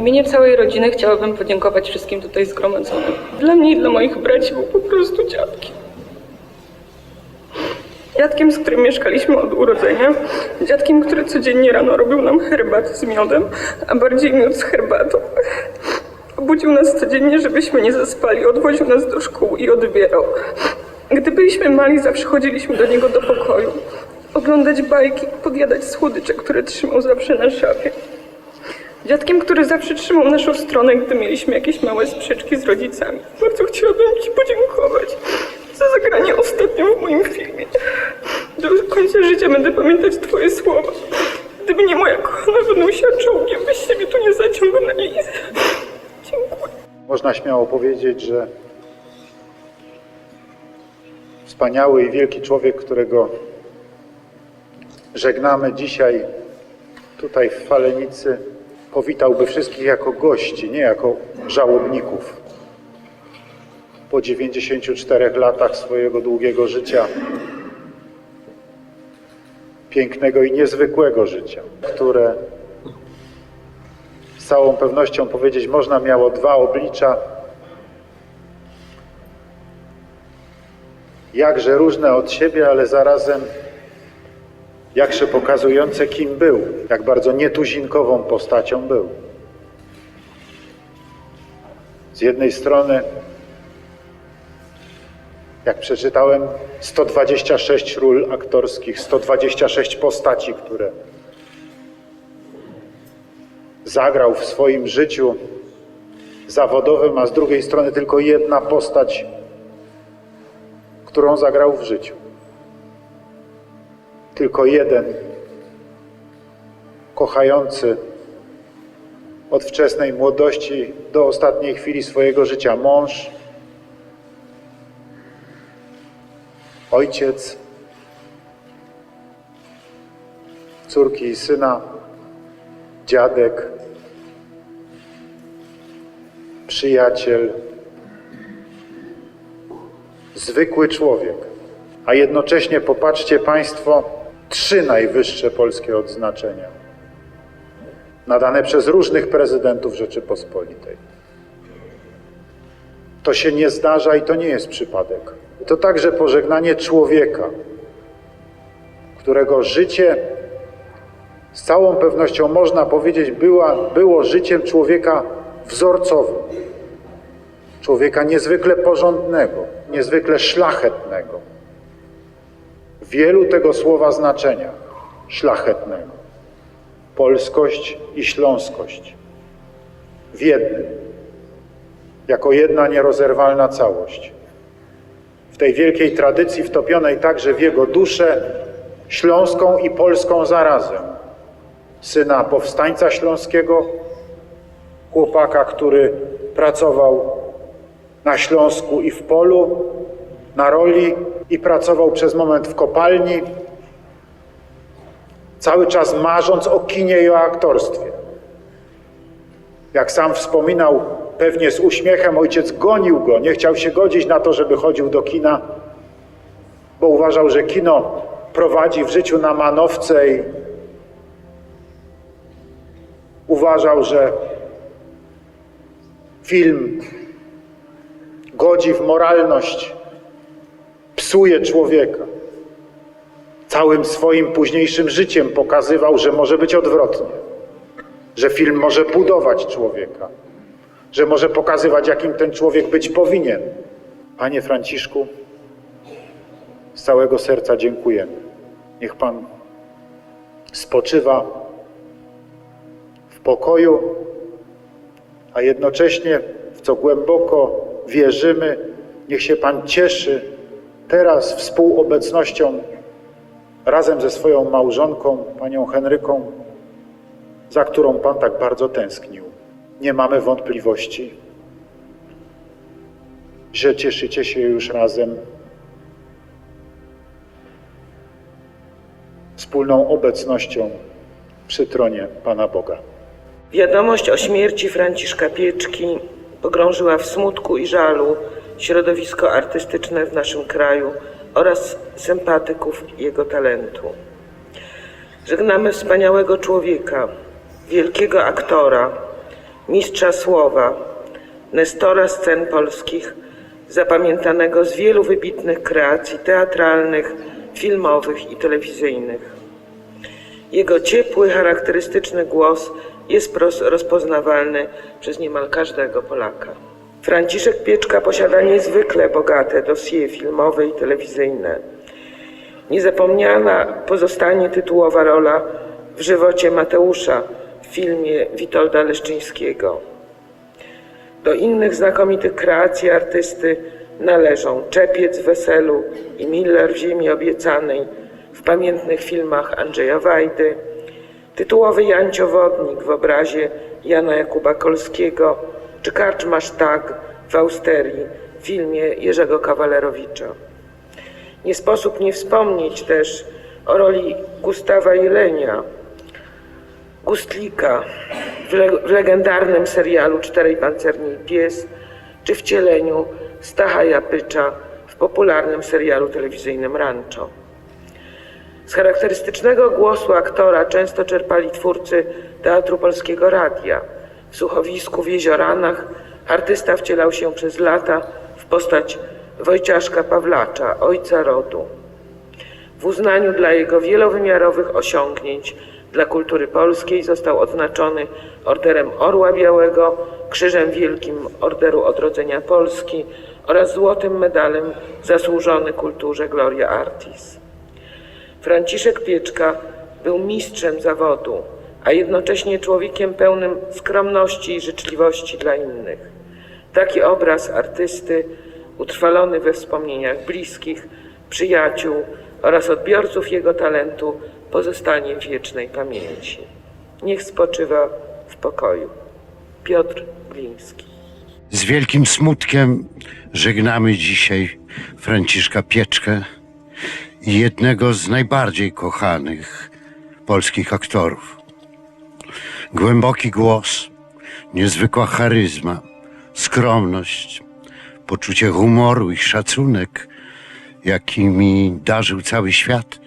imieniu całej rodziny chciałabym podziękować wszystkim tutaj zgromadzonym. Dla mnie i dla moich braci był po prostu dziadkiem. Dziadkiem, z którym mieszkaliśmy od urodzenia. Dziadkiem, który codziennie rano robił nam herbatę z miodem, a bardziej miód z herbatą. Obudził nas codziennie, żebyśmy nie zaspali, odwoził nas do szkół i odbierał. Gdy byliśmy mali, zawsze chodziliśmy do niego do pokoju. Oglądać bajki, podjadać słodycze, które trzymał zawsze na szafie. Dziadkiem, który zawsze trzymał naszą stronę, gdy mieliśmy jakieś małe sprzeczki z rodzicami. Bardzo chciałabym Ci podziękować za zagranie ostatnio w moim filmie. Do końca życia będę pamiętać Twoje słowa. Gdyby nie moja kochana Wenusia czołgiem, byś się mnie tu nie zaciągnęli. Dziękuję. Można śmiało powiedzieć, że wspaniały i wielki człowiek, którego żegnamy dzisiaj tutaj w Falenicy, powitałby wszystkich jako gości, nie jako żałobników. Po 94 latach swojego długiego życia, pięknego i niezwykłego życia, które z całą pewnością powiedzieć można miało dwa oblicza, jakże różne od siebie, ale zarazem jakże pokazujące kim był, jak bardzo nietuzinkową postacią był. Z jednej strony, jak przeczytałem, 126 ról aktorskich, 126 postaci, które zagrał w swoim życiu zawodowym, a z drugiej strony tylko jedna postać, którą zagrał w życiu. Tylko jeden kochający od wczesnej młodości do ostatniej chwili swojego życia mąż, ojciec, córki i syna, dziadek, przyjaciel, zwykły człowiek. A jednocześnie popatrzcie Państwo, trzy najwyższe polskie odznaczenia, nadane przez różnych prezydentów Rzeczypospolitej. To się nie zdarza i to nie jest przypadek. To także pożegnanie człowieka, którego życie z całą pewnością można powiedzieć była, było życiem człowieka wzorcowym. Człowieka niezwykle porządnego, niezwykle szlachetnego. Wielu tego słowa znaczeniach szlachetnego. Polskość i śląskość. W jednym. Jako jedna nierozerwalna całość. W tej wielkiej tradycji wtopionej także w jego duszę śląską i polską zarazem syna powstańca śląskiego, chłopaka, który pracował na Śląsku i w polu, na roli i pracował przez moment w kopalni, cały czas marząc o kinie i o aktorstwie. Jak sam wspominał, pewnie z uśmiechem ojciec gonił go, nie chciał się godzić na to, żeby chodził do kina, bo uważał, że kino prowadzi w życiu na manowce i uważał, że film godzi w moralność, psuje człowieka. Całym swoim późniejszym życiem pokazywał, że może być odwrotnie, że film może budować człowieka, że może pokazywać, jakim ten człowiek być powinien. Panie Franciszku, z całego serca dziękujemy. Niech Pan spoczywa w pokoju, a jednocześnie, w co głęboko wierzymy, niech się Pan cieszy teraz współobecnością razem ze swoją małżonką, panią Henryką, za którą Pan tak bardzo tęsknił. Nie mamy wątpliwości, że cieszycie się już razem wspólną obecnością przy tronie Pana Boga. Wiadomość o śmierci Franciszka Pieczki pogrążyła w smutku i żalu środowisko artystyczne w naszym kraju oraz sympatyków jego talentu. Żegnamy wspaniałego człowieka, wielkiego aktora, mistrza słowa, nestora scen polskich, zapamiętanego z wielu wybitnych kreacji teatralnych, filmowych i telewizyjnych. Jego ciepły, charakterystyczny głos jest rozpoznawalny przez niemal każdego Polaka. Franciszek Pieczka posiada niezwykle bogate dossier filmowe i telewizyjne. Niezapomniana pozostanie tytułowa rola w żywocie Mateusza w filmie Witolda Leszczyńskiego. Do innych znakomitych kreacji artysty należą Czepiec w Weselu i Miller w Ziemi Obiecanej w pamiętnych filmach Andrzeja Wajdy, tytułowy Jancio Wodnik w obrazie Jana Jakuba Kolskiego czy Karczmasz Tak w Austerii w filmie Jerzego Kawalerowicza. Nie sposób nie wspomnieć też o roli Gustawa Jelenia, Gustlika w, le- w legendarnym serialu Czterej Pancerni i Pies, czy wcieleniu Stacha Japycza w popularnym serialu telewizyjnym Rancho. Z charakterystycznego głosu aktora często czerpali twórcy Teatru Polskiego Radia. W Słuchowisku w Jezioranach artysta wcielał się przez lata w postać Wojciaszka Pawlacza, ojca rodu. W uznaniu dla jego wielowymiarowych osiągnięć dla kultury polskiej został odznaczony Orderem Orła Białego, Krzyżem Wielkim Orderu Odrodzenia Polski oraz Złotym Medalem Zasłużony Kulturze Gloria Artis. Franciszek Pieczka był mistrzem zawodu, a jednocześnie człowiekiem pełnym skromności i życzliwości dla innych. Taki obraz artysty, utrwalony we wspomnieniach bliskich, przyjaciół oraz odbiorców jego talentu, pozostanie w wiecznej pamięci. Niech spoczywa w pokoju. Piotr Gliński. Z wielkim smutkiem żegnamy dzisiaj Franciszka Pieczkę jednego z najbardziej kochanych polskich aktorów. Głęboki głos, niezwykła charyzma, skromność, poczucie humoru i szacunek, jakimi darzył cały świat,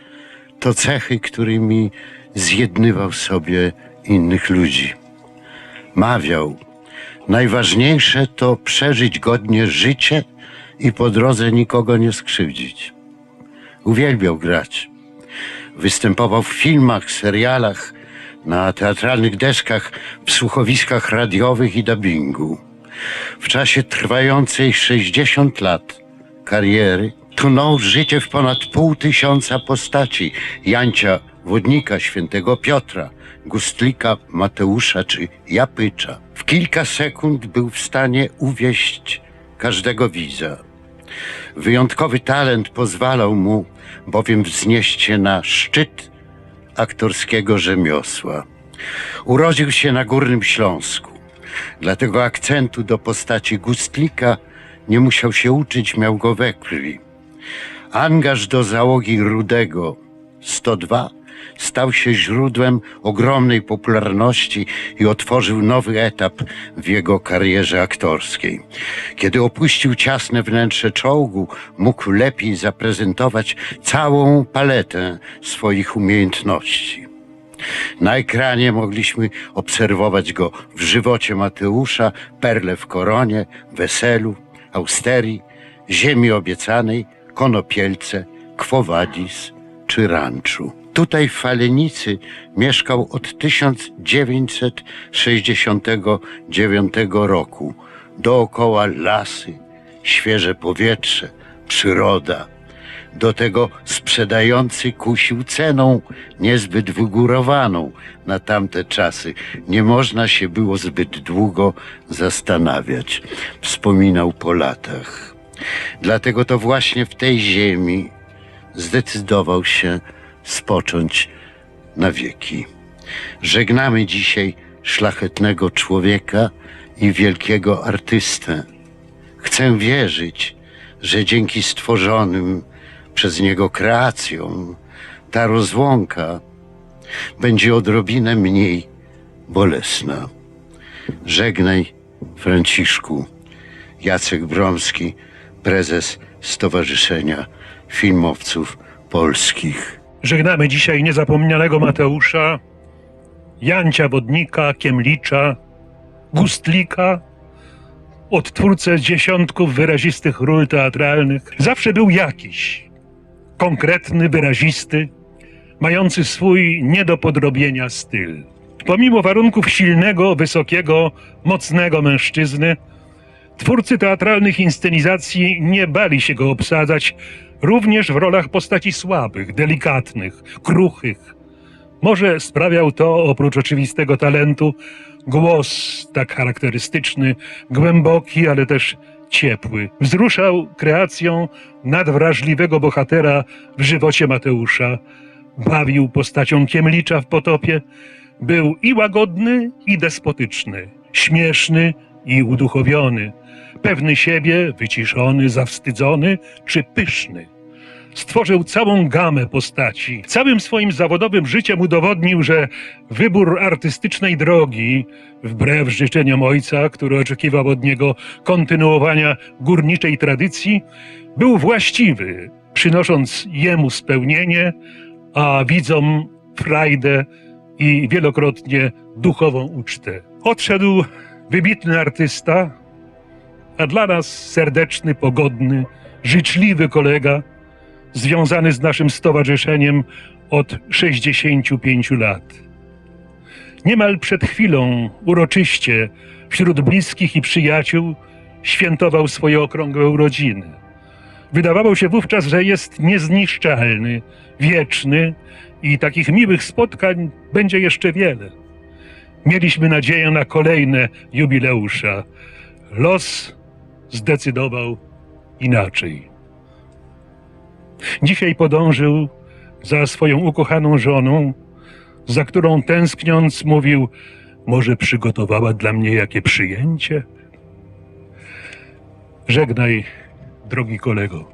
to cechy, którymi zjednywał sobie innych ludzi. Mawiał, Najważniejsze to przeżyć godnie życie i po drodze nikogo nie skrzywdzić. Uwielbiał grać. Występował w filmach, serialach, na teatralnych deskach, w słuchowiskach radiowych i dubbingu. W czasie trwającej 60 lat kariery tunął życie w ponad pół tysiąca postaci Jancia, Wodnika, Świętego Piotra, Gustlika, Mateusza czy Japycza. W kilka sekund był w stanie uwieść każdego widza. Wyjątkowy talent pozwalał mu bowiem wznieść się na szczyt aktorskiego rzemiosła. Urodził się na Górnym Śląsku. Dlatego akcentu do postaci Gustlika nie musiał się uczyć, miał go we krwi. Angaż do załogi Rudego 102 stał się źródłem ogromnej popularności i otworzył nowy etap w jego karierze aktorskiej. Kiedy opuścił ciasne wnętrze czołgu, mógł lepiej zaprezentować całą paletę swoich umiejętności. Na ekranie mogliśmy obserwować go w żywocie Mateusza, Perle w Koronie, Weselu, Austerii, Ziemi Obiecanej, Konopielce, Quo Vadis czy Ranczu. Tutaj w Falenicy mieszkał od 1969 roku. Dookoła lasy, świeże powietrze, przyroda. Do tego sprzedający kusił ceną niezbyt wygórowaną na tamte czasy. Nie można się było zbyt długo zastanawiać, wspominał po latach. Dlatego to właśnie w tej ziemi zdecydował się spocząć na wieki. Żegnamy dzisiaj szlachetnego człowieka i wielkiego artystę. Chcę wierzyć, że dzięki stworzonym przez niego kreacjom ta rozłąka będzie odrobinę mniej bolesna. Żegnaj, Franciszku. Jacek Bromski, prezes Stowarzyszenia Filmowców Polskich. Żegnamy dzisiaj niezapomnianego Mateusza, Jancia Wodnika, Kiemlicza, Gustlika, odtwórcę dziesiątków wyrazistych ról teatralnych. Zawsze był jakiś, konkretny, wyrazisty, mający swój nie do podrobienia styl. Pomimo warunków silnego, wysokiego, mocnego mężczyzny, twórcy teatralnych inscenizacji nie bali się go obsadzać również w rolach postaci słabych, delikatnych, kruchych. Może sprawiał to, oprócz oczywistego talentu, głos tak charakterystyczny, głęboki, ale też ciepły. Wzruszał kreacją nadwrażliwego bohatera w żywocie Mateusza, bawił postacią Kiemlicza w potopie, był i łagodny, i despotyczny, śmieszny i uduchowiony, pewny siebie, wyciszony, zawstydzony czy pyszny. Stworzył całą gamę postaci. Całym swoim zawodowym życiem udowodnił, że wybór artystycznej drogi, wbrew życzeniom ojca, który oczekiwał od niego kontynuowania górniczej tradycji, był właściwy, przynosząc jemu spełnienie, a widzom frajdę i wielokrotnie duchową ucztę. Odszedł wybitny artysta, a dla nas serdeczny, pogodny, życzliwy kolega, związany z naszym stowarzyszeniem od 65 lat. Niemal przed chwilą, uroczyście, wśród bliskich i przyjaciół, świętował swoje okrągłe urodziny. Wydawało się wówczas, że jest niezniszczalny, wieczny i takich miłych spotkań będzie jeszcze wiele. Mieliśmy nadzieję na kolejne jubileusza. Los zdecydował inaczej. Dzisiaj podążył za swoją ukochaną żoną, za którą tęskniąc mówił: Może przygotowała dla mnie jakie przyjęcie? Żegnaj, drogi kolego.